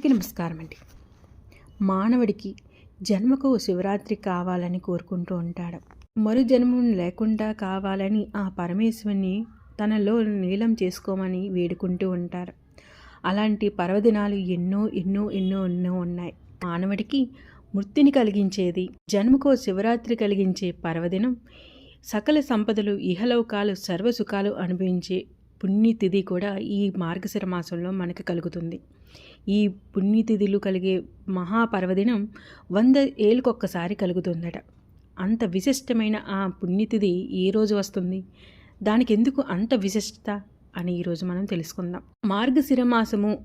అందరికీ నమస్కారం అండి మానవుడికి జన్మకు ఓ శివరాత్రి కావాలని కోరుకుంటూ ఉంటాడు. మరు జన్మం లేకుండా కావాలని ఆ పరమేశ్వరిని తనలో నీలం చేసుకోమని వేడుకుంటూ ఉంటారు. అలాంటి పర్వదినాలు ఎన్నో ఎన్నో ఎన్నో ఎన్నో ఉన్నాయి. మానవుడికి మృతిని కలిగించేది జన్మకో శివరాత్రి కలిగించే పర్వదినం సకల సంపదలు ఇహలోకాలు సర్వసుఖాలు అనుభవించే పుణ్యతిథి కూడా ఈ మార్గశిర మాసంలో మనకు కలుగుతుంది. ఈ పుణ్యతిథులు కలిగే మహాపర్వదినం వంద ఏళ్ళకొక్కసారి కలుగుతుందట. అంత విశిష్టమైన ఆ పుణ్యతిథి ఏ రోజు వస్తుంది? దానికి ఎందుకు అంత విశిష్టత? అని ఈరోజు మనం తెలుసుకుందాం. మార్గశిర మాసము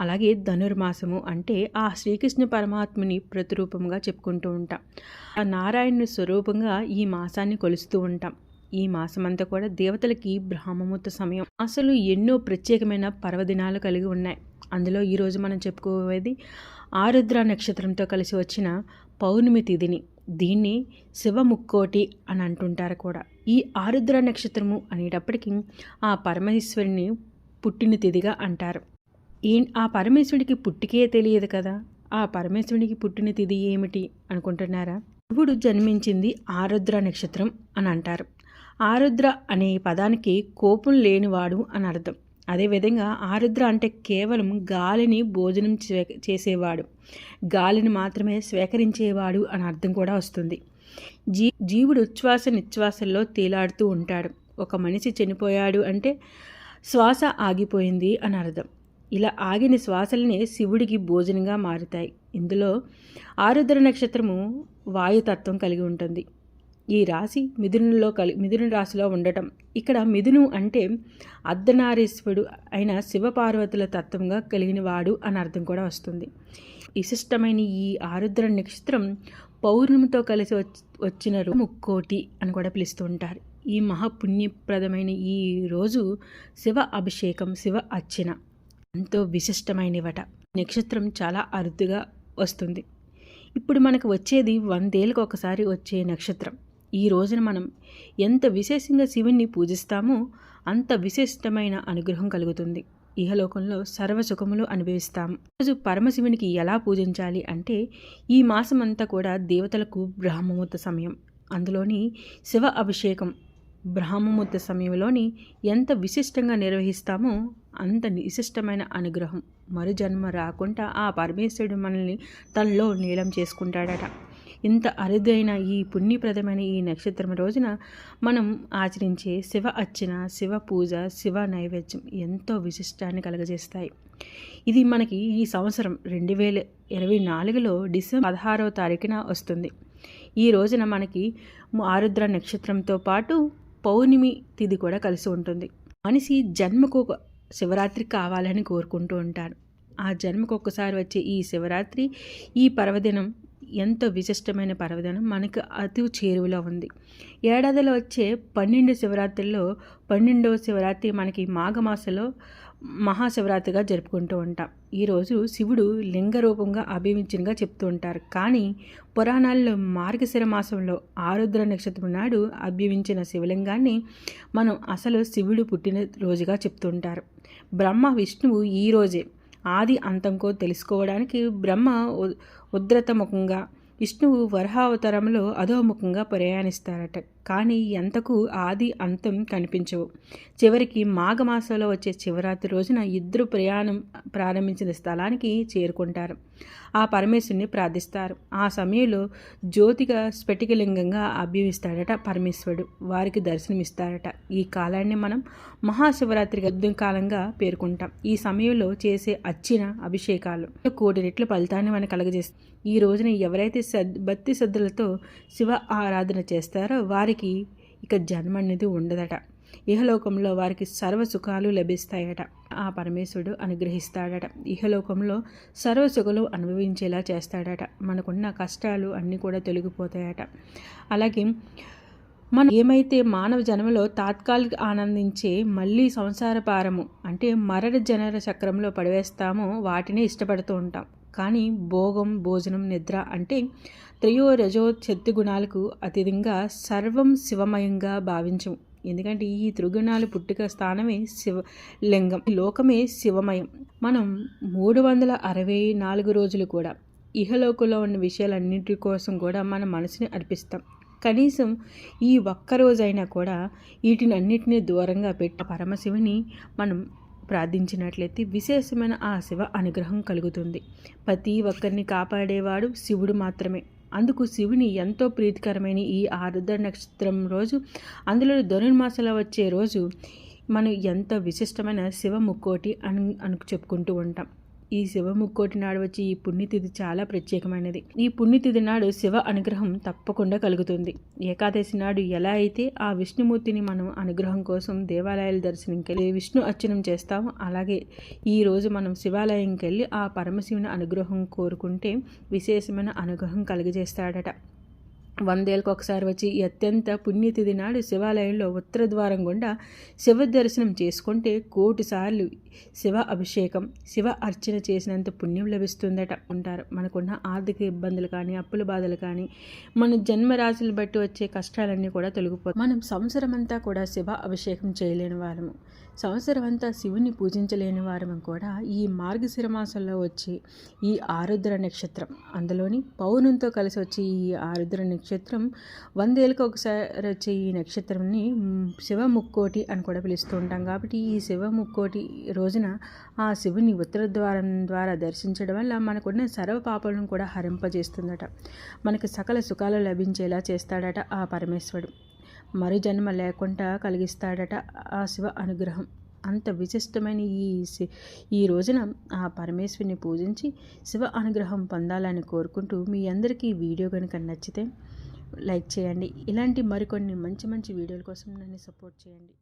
అలాగే ధనుర్మాసము అంటే ఆ శ్రీకృష్ణ పరమాత్ముని ప్రతిరూపంగా చెప్పుకుంటూ ఉంటాం. ఆ నారాయణ స్వరూపంగా ఈ మాసాన్ని కొలుస్తూ ఉంటాం. ఈ మాసమంతా కూడా దేవతలకి బ్రహ్మముహూర్త సమయం. అసలు ఎన్నో ప్రత్యేకమైన పర్వదినాలు కలిగి ఉన్నాయి. అందులో ఈరోజు మనం చెప్పుకోవేది ఆరుద్ర నక్షత్రంతో కలిసి వచ్చిన పౌర్ణమి తిథిని. దీన్ని శివముక్కోటి అని అంటుంటారు కూడా. ఈ ఆరుద్ర నక్షత్రము అనేటప్పటికీ ఆ పరమేశ్వరుని పుట్టిన తిథిగా అంటారు. ఏ ఆ పరమేశ్వరుడికి పుట్టికే తెలియదు కదా? ఆ పరమేశ్వరునికి పుట్టిన తిథి ఏమిటి అనుకుంటున్నారా? శివుడు జన్మించింది ఆరుద్ర నక్షత్రం అని అంటారు. ఆరుద్ర అనే పదానికి కోపం లేనివాడు అని అర్థం. అదేవిధంగా ఆరుద్ర అంటే కేవలం గాలిని భోజనం చే చేసేవాడు. గాలిని మాత్రమే స్వీకరించేవాడు అని అర్థం కూడా వస్తుంది. జీ జీవుడు ఉచ్ఛ్వాస నిశ్వాసల్లో తేలాడుతూ ఉంటాడు. ఒక మనిషి చనిపోయాడు అంటే శ్వాస ఆగిపోయింది అని అర్థం. ఇలా ఆగిన శ్వాసలనే శివుడికి భోజనంగా మారుతాయి. ఇందులో ఆరుద్ర నక్షత్రము వాయుతత్వం కలిగి ఉంటుంది. ఈ రాశి మిథునులో కలి మిథున రాశిలో ఉండటం. ఇక్కడ మిథును అంటే అర్ధనారీశ్వరుడు అయిన శివపార్వతుల తత్వంగా కలిగిన వాడు అని అర్థం కూడా వస్తుంది. విశిష్టమైన ఈ ఆరుద్ర నక్షత్రం పౌర్ణమితో కలిసి వచ్చిన ముక్కోటి అని కూడా పిలుస్తూ ఉంటారు. ఈ మహాపుణ్యప్రదమైన ఈ రోజు శివ అభిషేకం శివ అర్చన ఎంతో విశిష్టమైనవట. నక్షత్రం చాలా అరుదుగా వస్తుంది. ఇప్పుడు మనకు వచ్చేది వందేళ్ళకు ఒకసారి వచ్చే నక్షత్రం. ఈ రోజున మనం ఎంత విశేషంగా శివుణ్ణి పూజిస్తామో అంత విశిష్టమైన అనుగ్రహం కలుగుతుంది. ఇహలోకంలో సర్వసుఖములు అనుభవిస్తాము రోజు పరమశివునికి ఎలా పూజించాలి అంటే ఈ మాసం అంతా కూడా దేవతలకు బ్రహ్మముహూర్త సమయం. అందులోని శివ అభిషేకం బ్రహ్మముహూర్త సమయంలోని ఎంత విశిష్టంగా నిర్వహిస్తామో అంత విశిష్టమైన అనుగ్రహం. మరు జన్మ రాకుండా ఆ పరమేశ్వరుడు మనల్ని తనలో నీలం చేసుకుంటాడట. ఇంత అరుదైన ఈ పుణ్యప్రదమైన ఈ నక్షత్రం రోజున మనం ఆచరించే శివ అర్చన శివ పూజ శివ నైవేద్యం ఎంతో విశిష్టాన్ని కలగజేస్తాయి. ఇది మనకి ఈ సంవత్సరం రెండు వేల ఇరవై నాలుగులో డిసెంబర్ పదహారవ తారీఖున వస్తుంది. ఈ రోజున మనకి ఆరుద్ర నక్షత్రంతో పాటు పౌర్ణమి తిథి కూడా కలిసి ఉంటుంది. మనిషి జన్మకు ఒక శివరాత్రి కావాలని కోరుకుంటూ ఉంటారు ఆ జన్మకు ఒక్కసారి వచ్చే ఈ శివరాత్రి ఈ పర్వదినం ఎంతో విశిష్టమైన పర్వదినం మనకు అతి చేరువలో ఉంది. ఏడాదిలో వచ్చే పన్నెండు శివరాత్రుల్లో పన్నెండవ శివరాత్రి మనకి మాఘమాసంలో మహాశివరాత్రిగా జరుపుకుంటూ ఉంటాం. ఈరోజు శివుడు లింగ రూపంగా అభివించినగా చెప్తూ ఉంటారు. కానీ పురాణాల్లో మార్గశిర మాసంలో ఆరుద్ర నక్షత్రం నాడు అభ్యవించిన శివలింగాన్ని మనం అసలు శివుడు పుట్టిన రోజుగా చెప్తుంటారు బ్రహ్మ విష్ణువు ఈ రోజే ఆది అంతంకో తెలుసుకోవడానికి బ్రహ్మ ఉద్రతముఖంగా విష్ణువు వరహావతారంలో అధోముఖంగా ప్రయాణిస్తారట. కానీ ఎంతకు ఆది అంతం కనిపించవు. చివరికి మాఘమాసంలో వచ్చే శివరాత్రి రోజున ఇద్దరు ప్రయాణం ప్రారంభించిన స్థలానికి చేరుకుంటారు. ఆ పరమేశ్వరుని ప్రార్థిస్తారు. ఆ సమయంలో జ్యోతిగా స్ఫటికలింగంగా అభ్యమిస్తాడట పరమేశ్వరుడు. వారికి దర్శనమిస్తాడట. ఈ కాలాన్ని మనం మహాశివరాత్రి గద్దం కాలంగా పేర్కొంటాం. ఈ సమయంలో చేసే అచ్చిన అభిషేకాలు కోటి రెట్ల ఫలితాన్ని మనం కలగజేస్తాం ఈ రోజున ఎవరైతే సద్ భక్తి శ్రద్ధలతో శివ ఆరాధన చేస్తారో వారికి ఇక జన్మ అనేది ఉండదట. ఇహలోకంలో వారికి సర్వ సుఖాలు లభిస్తాయట. ఆ పరమేశ్వరుడు అనుగ్రహిస్తాడట. ఇహలోకంలో సర్వ సుఖలు అనుభవించేలా చేస్తాడట. మనకున్న కష్టాలు అన్నీ కూడా తొలగిపోతాయట. అలాగే మనం ఏమైతే మానవ జన్మలో తాత్కాలిక ఆనందించే మళ్ళీ సంసార పారము అంటే మరణ జనర చక్రంలో పడివేస్తామో వాటినే ఇష్టపడుతూ ఉంటాం. కానీ భోగం భోజనం నిద్ర అంటే త్రయో రజో శక్తి గుణాలకు అతిథిగా సర్వం శివమయంగా భావించం. ఎందుకంటే ఈ త్రిగుణాలు పుట్టుక స్థానమే శివ లింగం లోకమే శివమయం. మనం మూడు వందల అరవై నాలుగు రోజులు కూడా ఇహలోకంలో ఉన్న విషయాలన్నింటి కోసం కూడా మన మనసుని అర్పిస్తాం. కనీసం ఈ ఒక్క రోజైనా కూడా వీటిని అన్నిటినీ దూరంగా పెట్టి పరమశివుని మనం ప్రార్థించినట్లయితే విశేషమైన ఆ శివ అనుగ్రహం కలుగుతుంది. ప్రతి ఒక్కరిని కాపాడేవాడు శివుడు మాత్రమే. అందుకు శివుని ఎంతో ప్రీతికరమైన ఈ ఆరుద్ర నక్షత్రం రోజు అందులో ధనుర్మాసలో వచ్చే రోజు మనం ఎంతో విశిష్టమైన శివ ముక్కోటి అని అను చెప్పుకుంటూ ఉంటాం. ఈ శివ ముక్కోటి నాడు వచ్చి ఈ పుణ్యతిథి చాలా ప్రత్యేకమైనది. ఈ పుణ్యతిథి నాడు శివ అనుగ్రహం తప్పకుండా కలుగుతుంది. ఏకాదశి నాడు ఎలా అయితే ఆ విష్ణుమూర్తిని మనం అనుగ్రహం కోసం దేవాలయాల దర్శనంకి వెళ్ళి విష్ణు అర్చనం చేస్తాము అలాగే ఈ రోజు మనం శివాలయంకి వెళ్ళి ఆ పరమశివుని అనుగ్రహం కోరుకుంటే విశేషమైన అనుగ్రహం కలిగజేస్తాడట. వందేళ్ళకు ఒకసారి వచ్చి అత్యంత పుణ్యతిథి నాడు శివాలయంలో ఉత్తర ద్వారం గుండా శివ దర్శనం చేసుకుంటే కోటి సార్లు శివ అభిషేకం శివ అర్చన చేసినంత పుణ్యం లభిస్తుందట ఉంటారు మనకున్న ఆర్థిక ఇబ్బందులు కానీ అప్పుల బాధలు కానీ మన జన్మరాశులు బట్టి వచ్చే కష్టాలన్నీ కూడా తొలగిపోతాయి. మనం సంవత్సరం అంతా కూడా శివ అభిషేకం చేయలేని వాళ్ళము. సంవత్సరమంతా శివుని పూజించలేని వారం కూడా ఈ మార్గశిరమాసంలో వచ్చి ఈ ఆరుద్ర నక్షత్రం. అందులోని పౌర్ణంతో కలిసి వచ్చి ఈ ఆరుద్ర నక్షత్రం వందేళ్ళకి ఒకసారి వచ్చే ఈ నక్షత్రంని శివ ముక్కోటి అని కూడా పిలుస్తూ ఉంటాం. కాబట్టి ఈ శివ ముక్కోటి రోజున ఆ శివుని ఉత్తర ద్వారం ద్వారా దర్శించడం వల్ల మనకున్న సర్వ పాపాలను కూడా హరింపజేస్తుందట. మనకు సకల సుఖాలు లభించేలా చేస్తాడట ఆ పరమేశ్వరుడు. మరు జన్మ లేకుండా కలిగిస్తాడట ఆ శివ అనుగ్రహం. అంత విశిష్టమైన ఈ ఈ రోజున ఆ పరమేశ్వరిని పూజించి శివ అనుగ్రహం పొందాలని కోరుకుంటూ మీ అందరికీ వీడియో కనుక నచ్చితే లైక్ చేయండి. ఇలాంటి మరికొన్ని మంచి మంచి వీడియోల కోసం నన్ను సపోర్ట్ చేయండి.